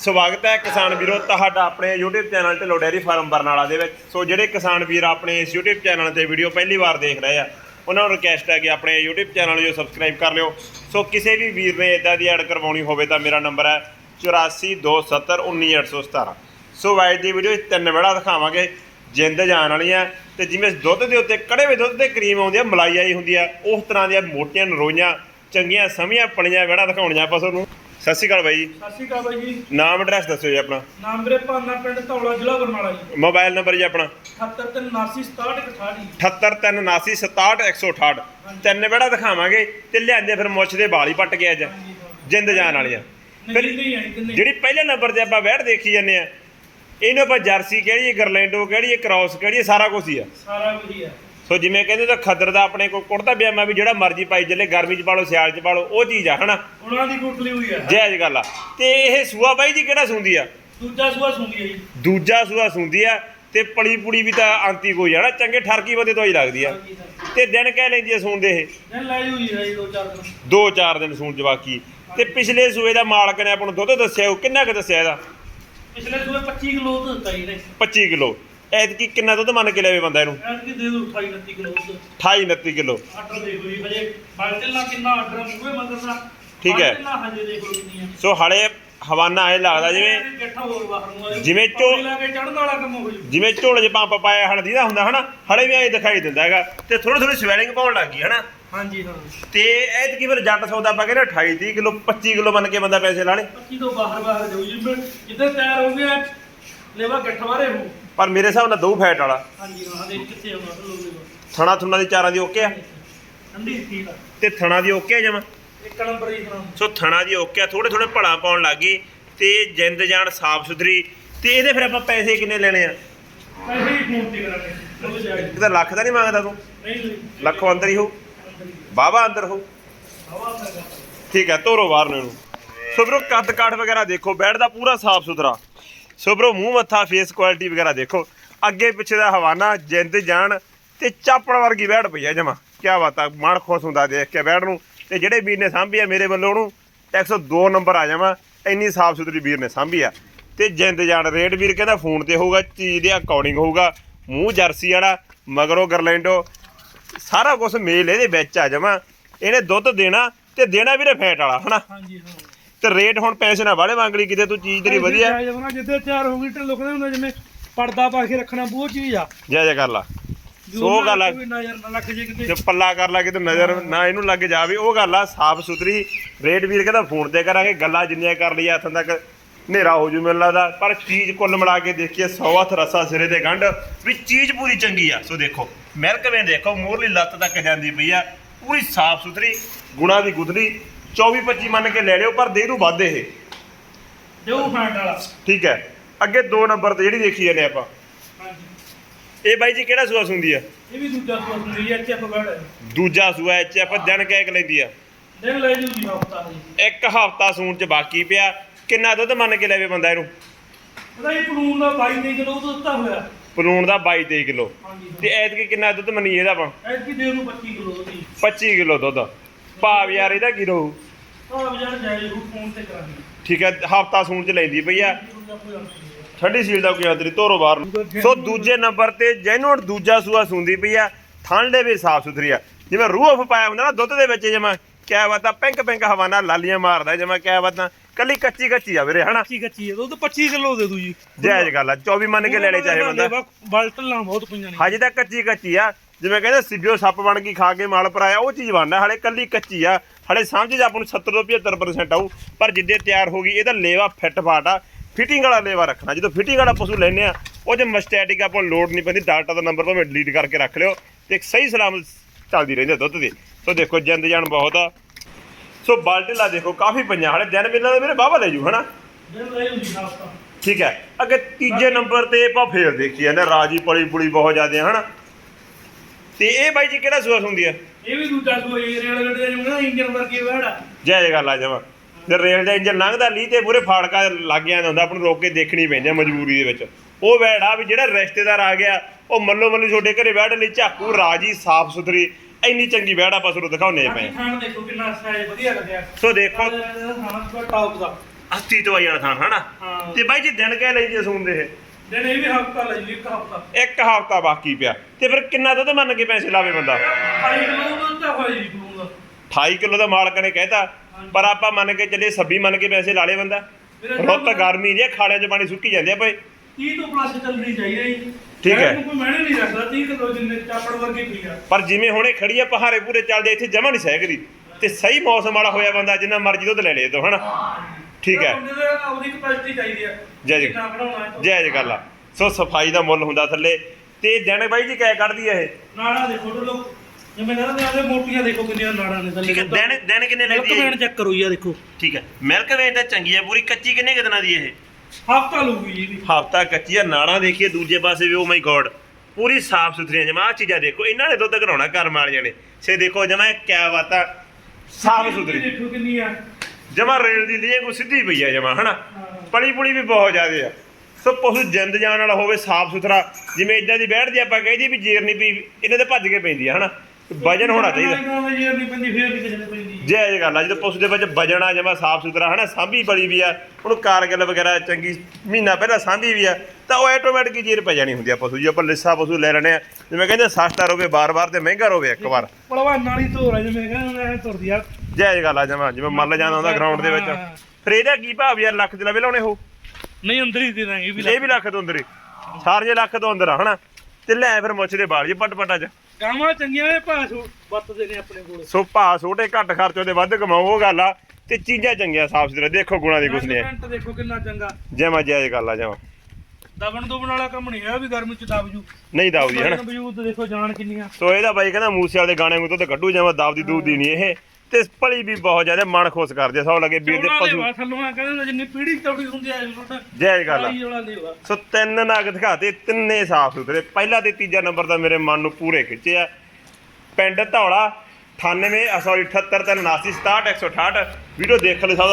ਸਵਾਗਤ ਹੈ ਕਿਸਾਨ ਵੀਰੋ, ਤੁਹਾਡਾ ਆਪਣੇ YouTube channel Dhillon dairy farm Barnala ਦੇ ਵਿੱਚ। ਸੋ ਜਿਹੜੇ ਕਿਸਾਨ ਵੀਰ ਆਪਣੇ ਇਸ YouTube ਚੈਨਲ ਤੇ ਵੀਡੀਓ ਪਹਿਲੀ ਵਾਰ ਦੇਖ ਰਹੇ ਆ, ਉਹਨਾਂ ਨੂੰ ਰਿਕਵੈਸਟ ਹੈ ਕਿ ਆਪਣੇ YouTube ਚੈਨਲ ਨੂੰ ਸਬਸਕ੍ਰਾਈਬ ਕਰ ਲਿਓ। ਸੋ ਕਿਸੇ ਵੀ ਵੀਰ ਨੇ ਇਦਾਂ ਦੀ ਐਡ ਕਰਵਾਉਣੀ ਹੋਵੇ ਤਾਂ ਮੇਰਾ ਨੰਬਰ ਹੈ 8427191817 ਸੋ ਅੱਜ ਦੀ ਵੀਡੀਓ ਤਿੰਨ ਵੇੜਾ ਦਿਖਾਵਾਂਗੇ, ਜਿੰਦ ਜਾਣ ਵਾਲੀਆਂ ਤੇ ਜਿਵੇਂ ਦੁੱਧ ਦੇ ਉੱਤੇ, ਕੜੇ ਹੋਏ ਦੁੱਧ ਤੇ ਕਰੀਮ ਆਉਂਦੀ ਆ, ਮਲਾਈ ਆਈ ਹੁੰਦੀ ਆ, ਉਸ ਤਰ੍ਹਾਂ ਦੀਆਂ ਮੋਟੀਆਂ ਨਰੋਈਆਂ, ਚੰਗੀਆਂ ਸਮੀਆਂ ਪਣੀਆਂ ਵੇੜਾ ਦਿਖਾਉਣੀਆਂ ਆਪਾਂ ਤੁਹਾਨੂੰ ਸਤਿ ਸ਼੍ਰੀ ਅਕਾਲ ਬਾਈ ਜੀ। ਸਤਿ ਸ਼੍ਰੀ ਅਕਾਲ ਬਾਈ ਜੀ। ਨਾਮ ਐਡਰੈਸ ਦੱਸੋ ਜੀ ਆਪਣਾ। ਨਾਮ ਵੀਰੇ ਭਾਨਾ ਪਿੰਡ ਧੌਲਾ ਜ਼ਿਲ੍ਹਾ ਬਰਨਾਲਾ ਜੀ। ਮੋਬਾਈਲ ਨੰਬਰ ਜੀ ਆਪਣਾ। 783796768 783976168 ਤਿੰਨ ਵੇੜਾ ਦਿਖਾਵਾਂਗੇ ਤੇ ਲਿਆਂਦੇ ਫਿਰ ਮੁੱਛ ਦੇ ਵਾਲ ਹੀ ਪੱਟ ਕੇ ਅੱਜ। ਜਿੰਦ ਜਾਣ ਵਾਲੀਆਂ। ਫਿਰ ਜਿਹੜੀ ਪਹਿਲੇ ਨੰਬਰ ਤੇ ਆਪਾਂ ਵੈੜ ਦੇਖੀ ਜੰਨੇ ਆ ਇਹਨੂੰ ਆਪਾਂ ਜਰਸੀ ਕਿਹੜੀ ਹੈ ਗਰਲੈਂਡੋ ਕਿਹੜੀ ਹੈ ਕ੍ਰਾਸ ਕਿਹੜੀ ਹੈ ਸਾਰਾ ਕੁਝ ਹੀ ਆ। ਸਾਰਾ ਵਧੀਆ ਸੋ ਜਿਵੇਂ ਕਹਿੰਦੇ ਤਾਂ ਖੱਦਰ ਦਾ ਆਪਣੇ ਕੋਲ ਕੁੜਤਾ ਪਜਾਮਾ ਵੀ ਜਿਹੜਾ ਮਰਜ਼ੀ ਪਾਈ ਚੱਲੇ ਗਰਮੀ ਚ ਪਾਲੋ ਸਿਆਲ ਚ ਪਾਲੋ ਉਹ ਚੀਜ਼ ਆ ਹਨਾ? ਉਹਨਾਂ ਦੀ ਗੁੱਟਲੀ ਹੋਈ ਆ। ਜਾਇਜ਼ ਗੱਲ ਆ। ਤੇ ਇਹ ਸੂਆ ਬਾਈ ਜੀ ਕਿਹੜਾ ਸੁੰਦੀ ਆ? ਦੂਜਾ ਸੂਆ ਸੁਣਦੀ ਆ ਜੀ। ਦੂਜਾ ਸੂਆ ਸੁੰਦੀ ਆ ਤੇ ਪਲੀ ਪੁੜੀ ਵੀ ਤਾਂ ਆਂਤੀ ਕੋਈ ਆ ਨਾ ਚੰਗੇ ਠਰਕੀ ਬੰਦੇ ਤੋਂ ਹੀ ਲੱਗਦੀ ਆ। ਤੇ ਦਿਨ ਕਹਿ ਲੈਂਦੀ ਆ ਸੂਣ ਦੇ ਇਹ ਮੈਂ ਲੈ ਜੂ ਜੀ ਦੋ ਚਾਰ ਦਿਨ। ਦੋ ਚਾਰ ਦਿਨ ਸੂਣ ਬਾਕੀ ਤੇ ਪਿਛਲੇ ਸੂਏ ਦਾ ਮਾਲਕ ਨੇ ਆਪਾਂ ਨੂੰ ਦੁੱਧ ਦੱਸਿਆ ਉਹ ਕਿੰਨਾ ਕੁ ਦੱਸਿਆ ਇਹਦਾ? ਪਿਛਲੇ ਸੂਏ 25 ਕਿਲੋ ਦੁੱਧ ਦਿੱਤਾ ਜੀ ਨੇ 25 ਕਿਲੋ। ਐਤਕੀ ਕਿੰਨਾ ਦੁੱਧ ਮੰਨ ਕੇ ਲੈਵੇ ਬੰਦਾ ਇਹਨੂੰ? ਐਤਕੀ ਦੇ ਦੂ 28 29 ਕਿਲੋ ਦੁੱਧ 28 29 ਕਿਲੋ। ਆਰਡਰ ਦੇਖ ਲਓ ਜੀ ਹਜੇ ਬਾਲਟਲ ਨਾਲ ਕਿੰਨਾ ਆਰਡਰ ਮੂਹਰੇ ਮੰਗਰ ਦਾ। ਠੀਕ ਹੈ। ਬਾਲਟਲ ਨਾਲ ਹਜੇ ਦੇਖ ਲਓ ਕਿੰਨੀ ਆ ਸੋ ਹਲੇ ਹਵਾਨਾ ਐ ਲੱਗਦਾ ਜਿਵੇਂ ਇਕੱਠਾ ਹੋਰ ਬਾਹਰ ਨੂੰ ਆ ਜਾਊ। ਜਿਵੇਂ ਝੋ- ਪਾਣੀ ਲਾ ਕੇ ਚੜਨ ਵਾਲਾ ਕੰਮ ਹੋ ਜੂ ਜਿਵੇਂ ਝੋਲੇ 'ਚ ਪੰਪ ਪਾਇਆ ਹਲਦੀ ਦਾ ਹੁੰਦਾ ਹਨਾ ਹਲੇ ਵੀ ਐ ਦਿਖਾਈ ਦਿੰਦਾ ਹੈਗਾ ਤੇ ਥੋੜੀ ਥੋੜੀ ਸਵੈਲਿੰਗ ਪਾਉਣ ਲੱਗ ਗਈ ਹਨਾ। ਹਾਂਜੀ ਹਾਂ। ਤੇ ਐਤਕੀ ਫਿਰ ਜੱਟ ਸੌਦਾ ਆਪਾਂ ਕਹਿੰਦੇ 28 30 ਕਿਲੋ 25 ਕਿਲੋ ਮੰਨ ਕੇ ਬੰਦਾ ਪੈਸੇ ਲਾ ਲੇ 25 ਤੋਂ ਬਾਹਰ ਬਾਹਰ ਜਾਊ ਜੀ ਫਿਰ ਜਿੱਦਾਂ ਤਿਆਰ ਹੋ ਗਿਆ ਲੇਵਾ ਗੱਠ ਵਾਰੇ ਹੋ ਪਰ ਮੇਰੇ ਹਿਸਾਬ ਨਾਲ ਦੋ ਫੈਟ ਵਾਲਾ। ਹਾਂਜੀ ਹਾਂ ਦੇਖ ਕਿੱਥੇ ਆਉਂਦਾ ਲੋਕ ਲੇਵਾ ਥਣਾ ਥੁਣਾ ਦੀ ਚਾਰਾਂ ਦੀ ਓਕੇ ਆ? ਠੰਡੀ ਠੀਕ ਆ ਤੇ ਥਣਾ ਦੀ ਓਕੇ ਆ ਜਮਾ? ਇੱਕ ਨੰਬਰ ਹੀ ਸੁਣਾ ਸੋ ਥਣਾ ਦੀ ਓਕੇ ਆ ਥੋੜੇ ਥੋੜੇ ਭਲਾ ਪਾਉਣ ਲੱਗ ਗਈ ਤੇ ਜਿੰਦ ਜਾਨ ਸਾਫ਼ ਸੁਥਰੀ। ਤੇ ਇਹਦੇ ਫਿਰ ਆਪਾਂ ਪੈਸੇ ਕਿੰਨੇ ਲੈਣੇ ਆ? ਪੈਸੇ ਹੀ ਫੋਨ ਤੇ ਕਰਾਂਗੇ ਉਹ ਜਾਈ ਕਿਤੇ ਲੱਖ ਦਾ ਨਹੀਂ ਮੰਗਦਾ ਤੂੰ? ਨਹੀਂ ਲੱਖੋਂ ਅੰਦਰ ਹੀ ਹੋ। ਬਾਬਾ ਅੰਦਰ ਹੋ। ਹਵਾ ਠੀਕ ਹੈ ਤੋਰੋ ਬਾਹਰ ਨੂੰ ਇਹਨੂੰ। ਸੋ ਬਰੋ ਕੱਦ ਕਾਠ ਵਗੈਰਾ ਦੇਖੋ ਬੈਡ ਦਾ ਪੂਰਾ ਸਾਫ਼ ਸੁਥਰਾ। ਸੋ ਬਰੋ ਮੂੰਹ ਮੱਥਾ ਫੇਸ ਕੁਆਲਿਟੀ ਵਗੈਰਾ ਦੇਖੋ। ਅੱਗੇ ਪਿੱਛੇ ਦਾ ਹਵਾਨਾ, ਜਿੰਦ ਜਾਣ ਤੇ ਚਾਪੜ ਵਰਗੀ ਬੈਡ ਪਈ ਆ ਜਮਾ। ਕੀ ਬਾਤ ਆ, ਮਨ ਖੁਸ਼ ਹੁੰਦਾ ਦੇਖ ਕੇ ਬੈਡ ਨੂੰ। ਤੇ ਜਿਹੜੇ ਵੀਰ ਨੇ ਸਾਂਭੀ ਆ ਮੇਰੇ ਵੱਲੋਂ ਉਹਨੂੰ 102 ਨੰਬਰ ਆ ਜਾਵਾਂ ਇੰਨੀ ਸਾਫ਼ ਸੁਥਰੀ ਵੀਰ ਨੇ ਸਾਂਭੀ ਆ। ਤੇ ਜਿੰਦ ਜਾਣ ਰੇਟ ਵੀਰ ਕਹਿੰਦਾ ਫੋਨ ਤੇ ਹੋਊਗਾ, ਚੀਜ਼ ਦੇ ਅਕੋਰਡਿੰਗ ਹੋਊਗਾ। ਮੂੰਹ ਜਰਸੀ ਵਾਲਾ, ਮਗਰੋਂ ਗਰਲੈਂਡੋ। ਸਾਰਾ ਕੁਝ ਮੇਲ ਇਹਦੇ ਵਿੱਚ ਆ ਜਾਵਾਂ ਇਹਨੇ ਦੁੱਧ ਦੇਣਾ ਤੇ ਦੇਣਾ ਵੀਰੇ ਫੈਟ ਵਾਲਾ, ਹਨਾ? ਹਾਂਜੀ, ਹਾਂ। ਤੇ ਰੇਟ ਹੁਣ ਪੈਸੇ ਨਾ ਵਾਲੇ ਮੰਗ ਲਈ ਕਿਤੇ ਤੂੰ ਚੀਜ਼ ਤੇਰੀ ਵਧੀਆ। ਜਿੱਦੇ ਤਿਆਰ ਹੋ ਗਈ ਢਿੱਲੋਂ ਕਹਿੰਦੇ ਹੁੰਦੇ ਜਿਵੇਂ ਪਰਦਾ ਪਾ ਕੇ ਰੱਖਣਾ ਬਹੁਤ ਚੀਜ਼ ਆ। ਜੈ ਜੈ ਕਰ ਲਾ। ਸੋ ਗੱਲ ਆ। ਕੋਈ ਨਜ਼ਰ ਨਾ ਲੱਗ ਜੇ ਕਿਤੇ। ਜੇ ਪੱਲਾ ਕਰ ਲਾ ਕਿਤੇ ਨਜ਼ਰ ਨਾ ਇਹਨੂੰ ਲੱਗ ਜਾਵੇ ਉਹ ਗੱਲ ਆ ਸਾਫ਼ ਸੁਥਰੀ। ਰੇਟ ਵੀਰ ਕਹਿੰਦਾ ਫੋਨ ਤੇ ਕਰਾਂਗੇ ਗੱਲਾਂ ਜਿੰਨੀਆਂ ਕਰ ਲਈਆਂ ਹੱਥਾਂ ਤੱਕ ਹਨੇਰਾ ਹੋ ਜੂ ਮੈਨੂੰ ਲੱਗਦਾ। ਪਰ ਚੀਜ਼ ਕੁੱਲ ਮਿਲਾ ਕੇ ਦੇਖੀਏ 100 ਹੱਥ ਰਸਾ ਸਿਰੇ ਤੇ ਗੰਢ ਵੀ ਚੀਜ਼ ਪੂਰੀ ਚੰਗੀ ਆ। ਸੋ ਦੇਖੋ ਮਿਲਕ ਵੇ ਦੇਖੋ ਮੋਰਲੀ ਲੱਤ ਤੱਕ ਜਾਂਦੀ ਪਈ ਆ ਪੂਰੀ ਸਾਫ਼ ਸੁਥਰੀ ਗੁਣਾ ਦੀ ਗੁਦਲੀ 24 25 ਮੰਨ ਕੇ ਲੈ ਲਿਓ ਪਰ ਦੇ ਦੂ ਵੱਧ ਇਹ। ਜੋ ਫੈਂਟ ਵਾਲਾ। ਠੀਕ ਹੈ। ਅੱਗੇ 2 ਨੰਬਰ ਤੇ ਜਿਹੜੀ ਦੇਖੀ ਜਾਂਦੇ ਆਪਾਂ। ਹਾਂਜੀ। ਇਹ ਬਾਈ ਜੀ ਕਿਹੜਾ ਸੂਆ ਸੁੰਦੀ ਆ? ਇਹ ਵੀ ਦੂਜਾ ਸੋਚ ਹੁੰਦੀ ਹੈ ਚੱਪ ਬੈੜ ਦੂਜਾ ਸੂਆ ਐਚ ਐਫ ਦਿਨ ਕਹਿ ਕੇ ਲੈਂਦੀ ਆ। ਦਿਨ ਲੈ ਜੂ ਜੀ ਹਫਤਾ ਜੀ ਇੱਕ ਹਫਤਾ ਸੂਣ ਚ ਬਾਕੀ ਪਿਆ। ਕਿੰਨਾ ਦੁੱਧ ਮੰਨ ਕੇ ਲੈਵੇ ਬੰਦਾ ਇਹਨੂੰ? ਉਹਦਾ ਇਹ ਕਾਨੂੰਨ ਦਾ 22 ਦੇ ਕਿਲੋ ਦੁੱਧ ਦਿੱਤਾ ਹੋਇਆ। ਪਲੂਣ ਦਾ 22 23 ਕਿਲੋ। ਹਾਂਜੀ ਤੇ ਐਤਕੀ ਕਿੰਨਾ ਦੁੱਧ ਮੰਨੀ ਇਹਦਾ ਆਪਾਂ? ਐਤਕੀ ਦੇ ਨੂੰ 25 ਕਿਲੋ ਦੁੱਧ ਜੀ। 25 ਕਿਲੋ ਦੁੱਧ। ਭਾਵ ਯਾਰ ਇਹਦਾ ਕੀ ਰਹੂ ਆ ਬਾਜ਼ਾਰ ਜਾਏ ਉਹ ਫੋਨ ਤੇ ਕਰਾਂਗੇ ਠੀਕ ਹੈ ਹਫਤਾ ਸੂਣ ਚ ਲੈਂਦੀ ਪਈ ਆ। ਠੰਡੀ ਸੀਲ ਦਾ ਕੋਈ ਨਹੀਂ ਧੋਰੋ ਬਾਹਰ। ਸੋ ਦੂਜੇ ਨੰਬਰ ਤੇ ਜੈਨੂਨ ਦੂਜਾ ਸੂਆ ਸੁੰਦੀ ਪਈ ਆ। ਠੰਡੇ ਵੀ ਸਾਫ਼ ਸੁਥਰੀ ਆ। ਜਿਵੇਂ ਰੂਹ ਅਫ ਪਾਇਆ ਹੁੰਦਾ ਨਾ ਦੁੱਧ ਦੇ ਵਿੱਚ ਜਮਾ ਕਿਆ ਬਾਤਾਂ ਪਿੰਕ ਪਿੰਕ ਹਵਾ ਨਾਲ ਲਾਲੀਆਂ ਮਾਰਦਾ ਜਮਾ ਕਿਆ ਬਾਤਾਂ ਕੱਲੀ ਕੱਚੀ ਕੱਚੀ ਆ ਵੀਰੇ ਹਨਾ? ਕੱਚੀ ਕੱਚੀ ਹੈ ਦੁੱਧ 25 ਕਿਲੋ ਦੇ ਦੂ ਜੀ। ਜਾਇਜ਼ ਗੱਲ ਆ 24 ਮੰਨ ਕੇ ਲੈ ਲੈ ਚਾਹੇ ਬੰਦਾ। ਬਲਟਲਾਂ ਬਹੁਤ ਪਈਆਂ ਨੇ। ਹਜੇ ਤਾਂ ਕੱਚੀ ਕੱਚੀ ਆ ਜਿਵੇਂ ਕਹਿੰਦੇ ਸਿੱਧਿਓ ਸੱਪ ਬਣ ਕੇ ਖਾ ਕੇ ਮਾਲ ਪਰਾਇਆ ਉਹ ਚੀਜ਼ ਬਣਨਾ ਹਲੇ ਕੱਲੀ ਕੱਚੀ ਆ। ਹਲੇ ਸਮਝ ਜਾ ਆਪਾਂ ਨੂੰ 70 ਤੋਂ 75% ਆਊ, ਪਰ ਜਿੱਦੇ ਤਿਆਰ ਹੋ ਗਈ, ਇਹਦਾ ਲੇਵਾ ਫਿੱਟ ਫਾਟ ਆ। ਫਿਟਿੰਗ ਵਾਲਾ ਲੇਵਾ ਰੱਖਣਾ, ਜਦੋਂ ਫਿਟਿੰਗ ਵਾਲਾ ਪਸ਼ੂ ਲੈਨੇ ਆ, ਉਹ ਜੇ ਮਸਟੈਟਿਕ ਆਪਾਂ ਨੂੰ ਲੋਡ ਨਹੀਂ ਪੈਂਦੀ ਡਾਟਾ ਦਾ ਨੰਬਰ ਭਾਵੇਂ ਡਿਲੀਟ ਕਰਕੇ ਰੱਖ ਲਿਓ, ਤੇ ਇੱਕ ਸਹੀ ਸਲਾਮਤ ਚੱਲਦੀ ਰਹਿੰਦੀ ਆ ਦੁੱਧ ਦੀ। ਸੋ ਦੇਖੋ, ਜਿੰਦ ਜਾਨ ਬਹੁਤ ਆ। ਸੋ ਬਾਲਟੀਲਾ ਦੇਖੋ, ਕਾਫੀ ਪਈਆਂ, ਹਲੇ ਦਿਨ ਮਿਲਣਾ ਮੇਰੇ ਬਾਬਾ ਲੈ ਜੂ, ਹਨਾ? ਦਿਨ ਲੈ ਜੂ ਜੀ ਹਫਤਾ ਠੀਕ ਹੈ, ਅੱਗੇ ਤੀਜੇ ਨੰਬਰ ਤੇ ਆਪਾਂ ਫੇਰ ਦੇਖੀ ਜਾਂਦੇ ਰਾਜੀ ਪਲੀ ਪੁਲੀ ਬਹੁਤ ਜ਼ਿਆਦੇ ਆ, ਹਨਾ? ਤੇ ਇਹ ਬਾਈ ਜੀ ਕਿਹੜਾ ਸੂਆ ਹੁੰਦੀ ਆ? ਇਹ ਵੀ ਦੂਜਾ ਸੋਈ ਰੇਲ ਗੱਡੀ ਦਾ ਜਿਵੇਂ ਇੰਜਨ ਵਰਗੀ ਵੜਾ ਜੈ ਜੈ ਗੱਲ ਆ ਜਾਵਾ ਤੇ ਰੇਲ ਦਾ ਇੰਜਨ ਲੰਘਦਾ ਲੀ ਤੇ ਪੂਰੇ ਫਾੜਕਾ ਲੱਗ ਜਾਂਦਾ ਹੁੰਦਾ ਆਪਾਂ ਨੂੰ ਰੋਕ ਕੇ ਦੇਖਣੀ ਪੈਂਦੀ ਆ ਮਜਬੂਰੀ ਦੇ ਵਿੱਚ। ਉਹ ਵੈੜਾ ਵੀ ਜਿਹੜਾ ਰਿਸ਼ਤੇਦਾਰ ਆ ਗਿਆ ਉਹ ਮੱਲੋ ਮੱਲੂ ਛੋਟੇ ਘਰੇ ਬੈਠ ਲਈ ਝਾਕੂ ਰਾਜੀ ਸਾਫ਼ ਸੁਥਰੀ ਇੰਨੀ ਚੰਗੀ ਵੈੜਾ ਆਪਾਂ ਤੁਹਾਨੂੰ ਦਿਖਾਉਣੇ ਪਏ ਖਾਣ ਦੇਖੋ ਕਿੰਨਾ ਸਾਈਜ਼ ਵਧੀਆ ਲੱਗਿਆ। ਸੋ ਦੇਖੋ। ਹਾਂ ਟੌਪ ਦਾ। ਅੱਤੀ ਤੋਂ ਆਈ ਵਾਲਾ ਥਾਂ ਹਨਾ? ਹਾਂ। ਤੇ ਬਾਈ ਜੀ ਦਿਨ ਕਹਿ ਲਈ ਜੇ ਸੂਣ ਦੇ ਇਹ। ਦਿਨ ਇਹ ਵੀ ਹਫਤਾ ਲੈ ਜੀ ਇੱਕ ਹਫਤਾ। ਇੱਕ ਹਫ਼ਤਾ ਬਾਕੀ ਪਿਆ। ਤੇ ਫਿਰ ਕਿੰਨਾ ਦੁੱਧ ਮੰਨ ਕੇ ਪੈਸੇ ਲਾਵੇ ਬੰਦਾ? 28 ਕਿਲੋ ਦੁੱਧ ਤਾਂ ਹੋਇਆ ਜੀ ਕਰੂੰਗਾ 28 ਕਿਲੋ ਦਾ ਮਾਲਕ ਨੇ ਕਹਿਤਾ ਪਰ ਆਪਾਂ ਮੰਨ ਕੇ ਚੱਲੇ 26 ਮੰਨ ਕੇ ਪੈਸੇ ਲਾ ਲੇ ਬੰਦਾ। ਰੁੱਤ ਗਰਮੀ ਦੀ ਆ, ਖਾਲਿਆਂ 'ਚ ਪਾਣੀ ਸੁੱਕੀ ਜਾਂਦੇ ਆ ਭਾਈ। 30 ਤੋਂ ਪਲੱਸ ਚੱਲਣੀ ਚਾਹੀਦੀ ਹੈ ਜੀ। ਠੀਕ ਹੈ। ਕੋਈ ਮੈਨੇ ਨਹੀਂ ਰੱਖਦਾ 30 ਕਿਲੋ ਜਿੰਨੇ ਚਾਪੜ ਵਰਗੀ ਪੀ ਆ। ਪਰ ਜਿਵੇਂ ਹੁਣੇ ਖੜੀ ਆ ਪਹਾੜੇ ਪੂਰੇ ਚੱਲਦੇ ਇੱਥੇ ਜਮਾ ਨਹੀਂ ਸਹਿਕਦੀ। ਤੇ ਸਹੀ ਮੌਸਮ ਵਾਲਾ ਹੋਇਆ ਬੰਦਾ ਜਿੰਨਾ ਮਰਜ਼ੀ ਦੁੱਧ ਲੈ ਲੇ ਤੋਂ ਹਨਾ? ਠੀਕ ਹੈ। ਬੰਦੇ ਦਾ ਆਪਣੀ ਕਪੈਸਿਟੀ ਚਾਹੀਦੀ ਆ ਜੈ ਜੀ। ਬਣਾਉਣਾ ਹੈ ਗੱਲ ਆ। ਸੋ ਸਫ਼ਾਈ ਦਾ ਮੁੱਲ ਹੁੰਦਾ ਥੱਲੇ। ਤੇ ਦਿਨ ਬਾਈ ਜੀ ਕਿਆ ਕੱਢਦੀ ਆ ਇਹ? ਨਾੜਾਂ ਦੇਖੋ ਟਲੋ ਜਿਵੇਂ ਨਾ ਦੇ ਮੋਟੀਆਂ ਦੇਖੋ ਕਿੰਨੀਆਂ ਨਾੜਾਂ ਨੇ ਠੀਕ ਹੈ ਦਿਨ ਦਿਨ ਕਿੰਨੇ ਮਿਲਕ ਹੈ ਚੈੱਕ ਕਰੋ ਜੀ ਆ ਦੇਖੋ। ਠੀਕ ਹੈ। ਮਿਲਕ ਵੇਚ ਤਾਂ ਚੰਗੀ ਹੈ ਪੂਰੀ ਕੱਚੀ ਕਿੰਨੇ ਕੁ ਦਿਨਾਂ ਦੀ ਇਹ? ਹਫਤਾ ਲਊਗੀ ਜੀ ਹਫਤਾ ਕੱਚੀ ਆ ਨਾੜਾਂ ਦੇਖੀਏ ਦੂਜੇ ਪਾਸੇ ਵੀ ਓ ਮਾਈ ਗੋਡ ਪੂਰੀ ਸਾਫ਼ ਸੁਥਰੀਆਂ ਜਮਾ ਆਹ ਚੀਜ਼ਾਂ ਦੇਖੋ। ਇਹਨਾਂ ਨੇ ਦੁੱਧ ਘਰਾਉਣਾ ਘਰ ਵਾਲੀਆਂ ਨੇ। ਸੇ ਦੇਖੋ ਜਮਾ ਕਿਆ ਬਾਤਾਂ ਸਾਫ਼ ਸੁਥਰੀ ਦੇਖੋ ਕਿੰਨੀ ਆ। ਜਮਾ ਰੇਲ ਦੀ ਲੀਏ ਕੋ ਸਿੱਧੀ ਪਈ ਆ ਜਮਾ, ਹਨਾ? ਪਲੀ ਪੁਲੀ ਵੀ ਬਹੁਤ ਜ਼ਿਆਦੇ ਆ। ਸੋ ਪਸ਼ੂ ਜਿੰਦ ਜਾਣ ਵਾਲਾ ਹੋਵੇ, ਸਾਫ਼ ਸੁਥਰਾ, ਜਿਵੇਂ ਇਦਾਂ ਦੀ ਬੈਠਦੀ ਆਪਾਂ ਕਹਿੰਦੀ ਵੀ ਜੀਰ ਨਹੀਂ ਪਈ, ਇਹਨਾਂ ਦੇ ਭੱਜ ਕੇ ਪੈਂਦੀ ਆ, ਹਨਾ? ਵਜਨ ਹੋਣਾ ਚਾਹੀਦਾ। ਜੇ ਨਹੀਂ ਪੈਂਦੀ ਫੇਰ ਨਹੀਂ ਕਿਸੇ ਨੇ ਪੈਂਦੀ ਜੈ ਇਹ ਗੱਲ ਆ ਜਦੋਂ ਪਸ਼ੂ ਦੇ ਵਿੱਚ ਵਜਣ ਆ ਜਮਾ ਸਾਫ਼ ਸੁਥਰਾ ਹਨਾ ਸਾਂਭੀ ਬੜੀ ਵੀ ਆ ਉਹਨੂੰ ਕਾਰਗਲ ਵਗੈਰਾ ਚੰਗੀ ਮਹੀਨਾ ਪਹਿਲਾਂ ਸਾਂਭੀ ਵੀ ਆ ਤਾਂ ਉਹ ਆਟੋਮੈਟਿਕ ਹੀ ਜੀਰ ਪੈ ਜਾਣੀ ਹੁੰਦੀ ਆ ਪਸ਼ੂ ਜੇ ਆਪਾਂ ਲਿੱਸਾ ਪਸ਼ੂ ਲੈ ਲੈਣੇ ਆ ਜਿਵੇਂ ਕਹਿੰਦੇ ਸਸਤਾ ਰੋਵੇ ਬਾਰ-ਬਾਰ ਤੇ ਮਹਿੰਗਾ ਰੋਵੇ ਇੱਕ ਵਾਰ। ਭਲਵਾਨ ਨਾਲ ਹੀ ਧੋਰਾ ਜਿਵੇਂ ਕਹਿੰਦਾ ਐ ਤੁਰਦੀ ਆ। ਜੈ ਇਹ ਗੱਲ ਆ ਜਮਾ ਜਿਵੇਂ ਮੱਲ ਜਾਂਦਾ ਹੁੰਦਾ ਗਰਾਊਂਡ ਦੇ ਵਿੱਚ। ਫਿਰ ਇਹਦਾ ਕੀ ਭਾਵ ਯਾਰ ਲੱਖ ਦੇ ਲਵੇ ਲਾਉਣੇ ਹੋ ਨਹੀਂ ਅੰਦਰ ਹੀ ਦੇ ਦਾਂਗੇ ਵੀ ਇਹ ਵੀ ਲੱਖ ਤੋਂ ਅੰਦਰ ਹੀ। ਸਾਰੀਆਂ ਲੱਖ ਤੋਂ ਅੰਦਰ ਆ ਹਨਾ? ਤੇ ਲੈ ਫਿਰ ਮੁੱਛ ਦੇ ਬਾਲ ਜੀ ਪਟ ਪਟਾ ਚ। ਗਾਵਾਂ ਚੰਗੀਆਂ ਨੇ ਭਾਸ਼ੂ ਵਰਤਦੇ ਨੇ ਆਪਣੇ ਕੋਲ। ਸੋ ਭਾ ਛੋਟੇ ਘੱਟ ਖਰਚੇ ਦੇ ਵੱਧ ਕਮਾਓ ਉਹ ਗੱਲ ਆ। ਤੇ ਚੀਜ਼ਾਂ ਚੰਗੀਆਂ ਸਾਫ਼ ਸੁਥਰੇ ਦੇਖੋ ਗੁਣਾ ਦੀ ਕੁਛ ਨਹੀਂ ਹੈ। ਦੇਖੋ ਕਿੰਨਾ ਚੰਗਾ। ਜਮਾ ਜਾਇਜ਼ ਗੱਲ ਆ ਜਮਾ। ਦਬਣ ਦੁਬਣ ਵਾਲਾ ਕੰਮ ਨਹੀਂ ਹੈ ਵੀ ਗਰਮੀ ਚ ਦਬ ਜੂ। ਨਹੀਂ ਦਾਉਦੀ ਹਨਾ? ਦੇਖੋ ਜਾਣ ਕਿੰਨੀਆਂ। ਸੋ ਇਹਦਾ ਬਾਈ ਕਹਿੰਦਾ ਮੂਸੇ ਵਾਲੇ ਗਾਣੇ ਨੂੰ ਤਾਂ ਕੱਢੂ ਜਾਵਾਂ ਦਾਵਦੀ ਦੂਦੀ ਨਹੀਂ ਇਹ। ਤੇ ਭਲੀ ਵੀ ਬਹੁਤ ਜ਼ਿਆਦਾ ਮਨ ਖੁਸ਼ ਕਰਦੇ ਸੌ ਲੱਗੇ ਵੀਰ ਦੇ ਪਸ਼ੂ। ਥੱਲੋਂ ਆ ਕਹਿੰਦੇ ਜਿੰਨੀ ਪੀੜੀ ਚੌੜੀ ਹੁੰਦੀ ਜੁੱਟ ਜਾਇਜ਼ ਗੱਲ ਸੋ ਤਿੰਨ ਨਗ ਦਿਖਾਤੇ ਤਿੰਨੇ ਸਾਫ਼ ਸੁਥਰੇ। ਪਹਿਲਾ ਤੇ ਤੀਜਾ ਨੰਬਰ ਦਾ ਮੇਰੇ ਮਨ ਨੂੰ ਪੂਰੇ ਖਿੱਚਿਆ ਪਿੰਡ ਧੌਲਾ 98 ਸੌਰੀ 78 379 67 168 ਵੀਡੀਓ ਦੇਖ ਲੈ ਸਭ